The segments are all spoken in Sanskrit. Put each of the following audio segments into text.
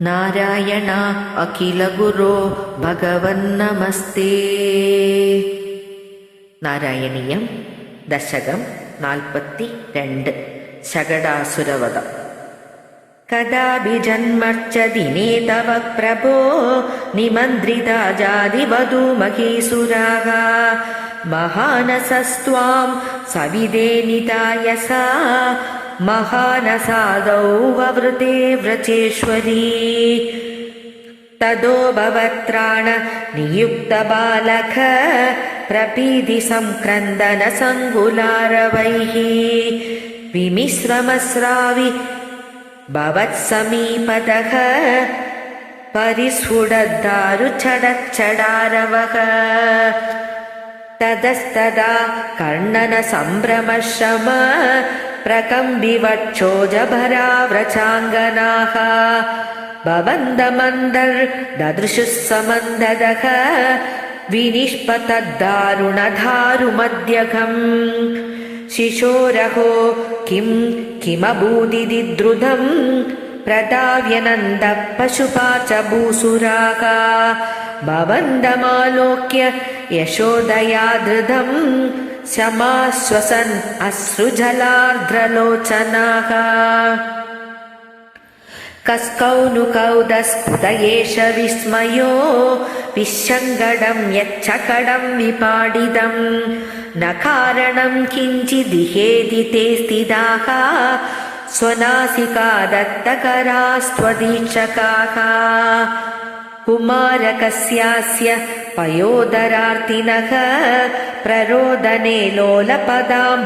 നാരായണ അഖില ഗുരോ ഭഗവന്നമസ്തേ നാരായണീയം ദശകം നാൽപ്പത്തി രണ്ട് ശകടാസുരവധം കഥാപി ജന്മർച്ച ദിനേ തവ പ്രഭോ നിമന്ത്രിതാ ജാതിവധൂ മഹീസുരാः महानसस्त्वां सविदे नितायसा महानसादौ ववृते व्रजेश्वरी तदो भवत्राण नियुक्तबालक प्रपीति सङ्क्रन्दनसङ्कुलारवैः विमिश्रमस्रावि भवत्समीपतः परिस्फुटद्दारुचडच्चडारवः ततस्तदा कर्णनसम्भ्रमश्रम प्रकम्बिवक्षोजभराव्रचाङ्गनाः भवन्दमन्दर्ददृशुः समन्ददः। विनिष्पतद्दारुणधारुमध्यगम् शिशोरहो किं किमभूदिद्रुदम् प्रदाव्यनन्दः पशुपा च भूसुराः भवन्दमालोक्य यशोदया धृतम् शमाश्वसन् अश्रुजलार्द्रलोचनाः कस्कौनुकौदस्फुट एष विस्मयो विशङ्गडम् यच्छकडम् विपाडितम् न कारणम् किञ्चिदिहेदि ते स्थिताः स्वनासिका दत्तकरास्त्वदीक्षकाः कुमारकस्यास्य पयोदरार्तिनः प्ररोदने लोलपदाम्बुजाहदम्।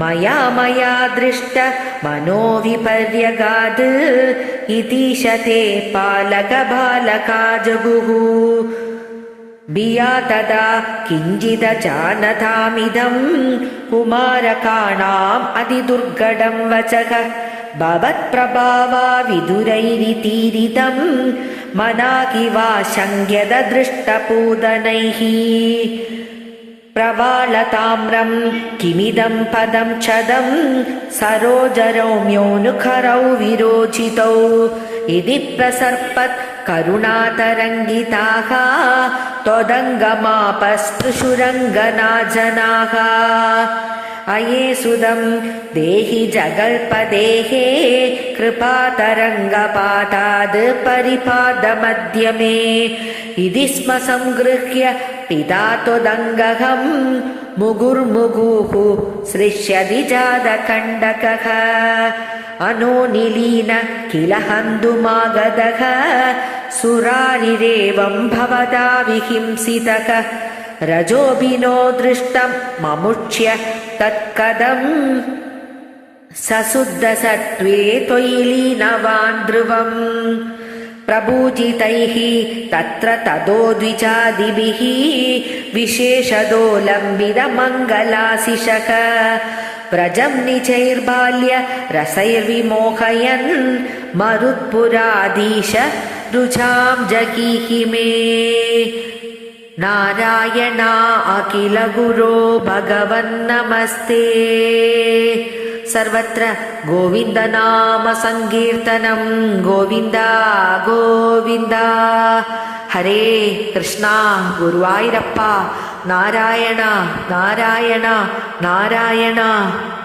मया मया दृष्ट मनोविपर्यगाद् इतीशते पालकबालका जगुः बिया तदा किञ्चिदजानतामिदम् कुमारकाणाम् अतिदुर्गडम् वचः। भवत्प्रभावा विदुरैरितीरितम् मनाकि वा शङ्क्यदृष्टपूदनैः प्रवालताम्रम् किमिदम् पदम् छदम् सरोजरौम्योऽनुखरौ विरोचितौ। इति प्रसर्पत् करुणातरङ्गिताः त्वदङ्गमापस्पृशुरङ्गनाजनाः अये सुदम् देहि जगल्पदेहे कृपातरङ्गपाताद् परिपादमध्यमे। इति स्म संगृह्य पिता त्वदङ्गहम् मुगुर्मुगुः सृष्यति जातकण्डकः अनोनिलीन किल हन्तुमागदः सुरारिरेवम् भवदा विहिंसितः रजोभिनो दृष्टम् ममुक्ष्य तत्कदम् सशुद्धसत्त्वे त्वयि लीनवान् ध्रुवम्। प्रपूजितैः तत्र ततो द्विजादिभिः विशेषदोलम्बितमङ्गलाशिषः व्रजम् निचैर्बाल्य रसैर्विमोहयन् मरुत्पुराधीश रुचाम् जगीहि मे नारायणा अखिल गुरो भगवन्नमस्ते सर्वत्र गोविन्दनाम सङ्कीर्तनम् गोविन्द गोविन्द हरे कृष्णा गुरुवायुरप्पा नारायण नारायण नारायण